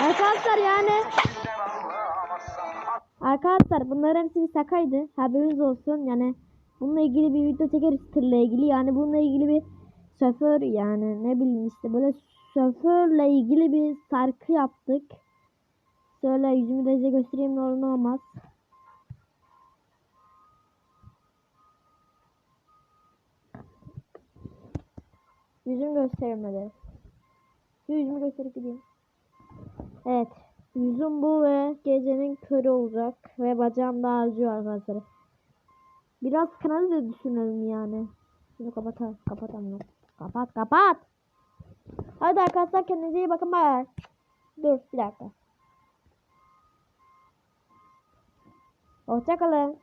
Arkadaşlar yani Arkadaşlar bunların hepsi bir şakaydı. Haberiniz olsun. Yani bununla ilgili bir video çekeriz tırla ilgili. Yani bununla ilgili bir şoför yani ne bileyim işte böyle şoförle ilgili bir şarkı yaptık. Şöyle yüzümü de size göstereyim ne olmaz. Yüzümü göstermedi. Şu yüzümü gösterip gideyim. Evet. Yüzüm bu ve gecenin körü olacak. Ve bacağım da acıyor arkadaşlar. Biraz kanalı da düşünelim yani. Şunu kapat kapatamıyorum. Kapat kapat. Hadi arkadaşlar kendinize iyi bakın. Bye. Dur bir dakika. Hoşçakalın.